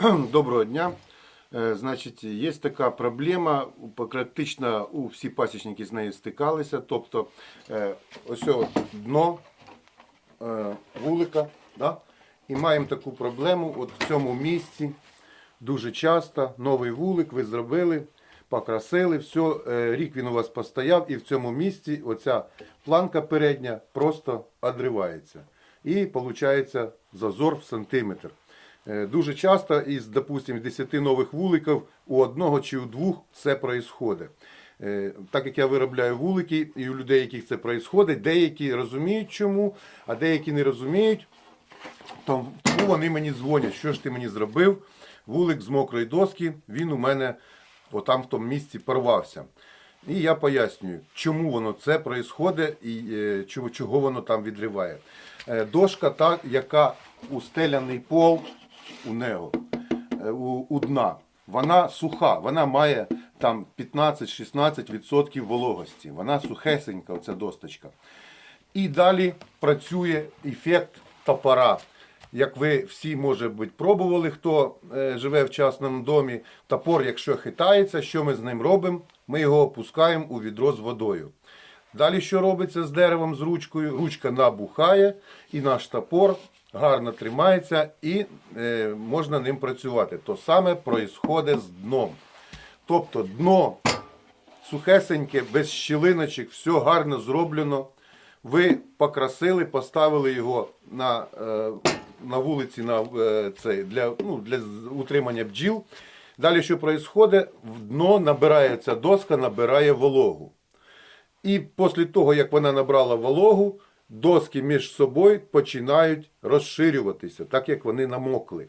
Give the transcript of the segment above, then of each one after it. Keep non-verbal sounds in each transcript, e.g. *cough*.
*clears throat* Доброго дня. Е, Значить, є така проблема, практично у всі пасічники з нею стикалися. Тобто, е, ось дно е, вулика, да? і маємо таку проблему от в цьому місці. Дуже часто новий вулик ви зробили, покрасили, все, рік він у вас постояв, і в цьому місці оця планка передня просто одривається. І виходить зазор в сантиметр. Е, Дуже часто із, допустим, 10 нових вуликів у одного чи у двох це відбувається. Так як я виробляю вулики, і у людей, яких це відбувається, деякі розуміють чому, а деякі не розуміють, то- тому вони мені дзвонять, що ж ти мені зробив. Вулик з мокрої доски, він у мене отам в тому місці порвався. І я пояснюю, чому воно це відбувається і е, чого, воно там відриває. Е, Дошка, та, яка устеляний пол у нього, е, у, у дна, вона суха, вона має там 15-16% вологості. Вона сухесенька, оця досточка. І далі працює ефект топора. Як ви всі, може бути, пробували, хто е, живе в частному домі, топор, якщо хитається, що ми з ним робимо? Ми його опускаємо у відро з водою. Далі що робиться з деревом, з ручкою? Ручка набухає, і наш топор гарно тримається і е, можна ним працювати. То саме відбувається з дном. Тобто дно сухесеньке, без щілиночок, все гарно зроблено. Ви покрасили, поставили його на, е, на вулиці на, е, цей, для, ну, для утримання бджіл. Далі що відбувається? В дно набирається доска, набирає вологу. І після того, як вона набрала вологу, доски між собою починають розширюватися, так як вони намокли.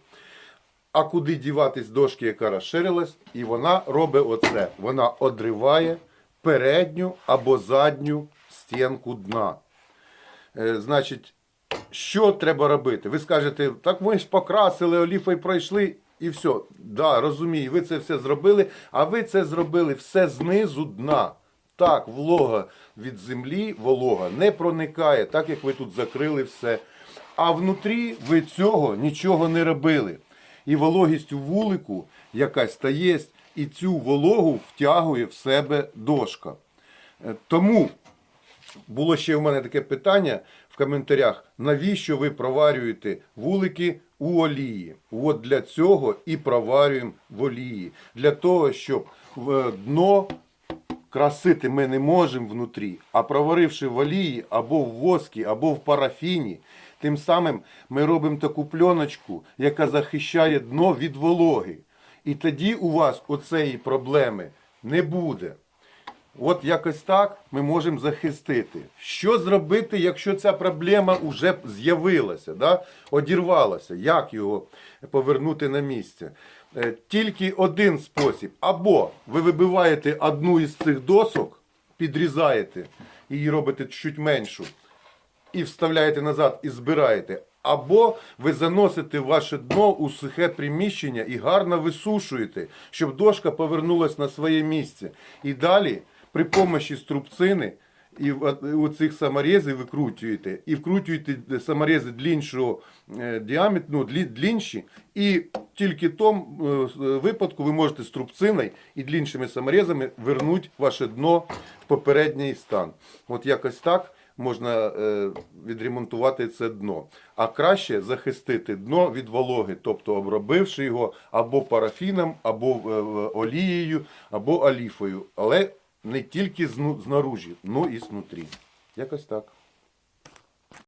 А куди діватись дошки, яка розширилась, і вона робить оце. Вона одриває передню або задню стінку дна. Е, значить, що треба робити? Ви скажете, так ми ж покрасили, оліфою пройшли і все. Да, розумію, ви це все зробили, а ви це зробили все знизу дна. Так, волога від землі, волога не проникає, так як ви тут закрили все. А внутрі ви цього нічого не робили. І вологість у вулику якась та є, і цю вологу втягує в себе дошка. Е, Тому було ще в мене таке питання в коментарях, навіщо ви проварюєте вулики у олії? От для цього і проварюємо в олії. Для того, щоб в дно красити ми не можемо внутрі, а проваривши в олії або в воскі, або в парафіні, тим самим ми робимо таку пленочку, яка захищає дно від вологи. І тоді у вас оцеї проблеми не буде. От якось так ми можемо захистити. Що зробити, якщо ця проблема вже з'явилася, да? одірвалася? Як його повернути на місце? Е, Тільки один спосіб. Або ви вибиваєте одну із цих досок, підрізаєте її робите чуть меншу, і вставляєте назад і збираєте. Або ви заносите ваше дно у сухе приміщення і гарно висушуєте, щоб дошка повернулась на своє місце. І далі при помощі струбцини і у цих саморезів викручуєте, і вкручуєте саморези дліншого е, діаметру, ну, длі- длінші, і тільки в тому е, випадку ви можете струбциною і дліншими саморезами вернути ваше дно в попередній стан. От якось так можна е, відремонтувати це дно. А краще захистити дно від вологи, тобто обробивши його або парафіном, або е, олією, або оліфою. Але не тільки знаружі, але і знутрі. Якось так.